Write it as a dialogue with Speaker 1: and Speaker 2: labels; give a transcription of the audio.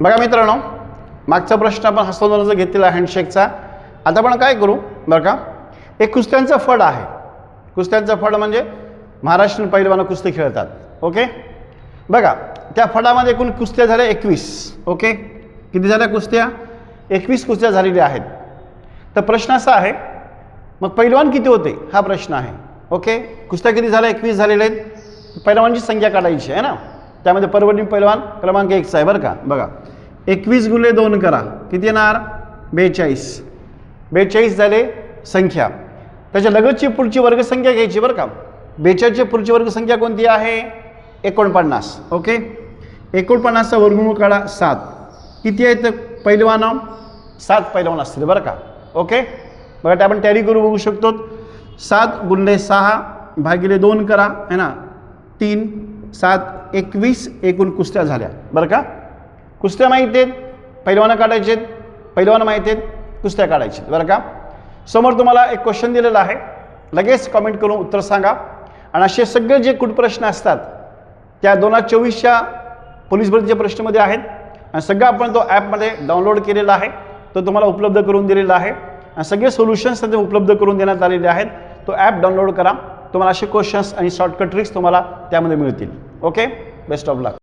Speaker 1: बघा मित्रांनो मागचा प्रश्न आपण हस्तांदोलनाचा घेतलेला हँडशेकचा आता आपण काय करू बरं का? एक कुस्त्यांचं फड आहे. कुस्त्यांचं फड म्हणजे महाराष्ट्रीयन पैलवानं कुस्ती खेळतात ओके? बघा त्या फडामध्ये एकूण कुस्त्या झाल्या एकवीस ओके? किती झाल्या कुस्त्या? एकवीस कुस्त्या झालेल्या आहेत. तर प्रश्न असा आहे मग पैलवान किती होते? हा प्रश्न आहे ओके? कुस्त्या किती झाल्या? एकवीस झालेल्या आहेत. पैलवानची संख्या काढायची आहे ना? त्यामध्ये परवडणी पैलवान क्रमांक एकचा आहे बरं का? बघा. एकवीस गुणले दोन करा. किती येणार? बेचाळीस. बेचाळीस झाले संख्या. त्याच्या लगतची पुढची वर्गसंख्या घ्यायची बरं का. बेचाळीसची पुढची वर्गसंख्या कोणती आहे? एकोणपन्नास. ओके? एकोणपन्नासचा वर्गमूळ काढा सात. किती आहेत पैलवान? सात पैलवान असतील बरं का. ओके? बघा ते आपण टॅरी करू बघू शकतो. सात गुणले सहा भागिले दोन करा है ना? तीन. सात एकवीस एकूण कुस्त्या झाल्या. बरं का? कुस्त्या माहीत आहेत? पैलवानं काढायचे आहेत. पैलवानं माहीत आहेत. कुस्त्या काढायचे बरं का? समोर तुम्हाला एक क्वेश्चन दिलेला आहे. लगेच कमेंट करून उत्तर सांगा. आणि असे सगळे जे कुठ प्रश्न असतात त्या दोन हजार चोवीसच्या पोलीस भरतीच्या प्रश्नामध्ये आहेत. आणि सगळं आपण तो ॲपमध्ये डाउनलोड केलेला आहे. तो तुम्हाला उपलब्ध करून दिलेला आहे. आणि सगळे सोल्युशन्स त्याचे उपलब्ध करून देण्यात आलेले आहेत. तो ॲप डाउनलोड करा. तुम्हाला असे क्वेश्चन्स आणि शॉर्टकट ट्रिक्स तुम्हाला त्यामध्ये मिळतील. Okay best of luck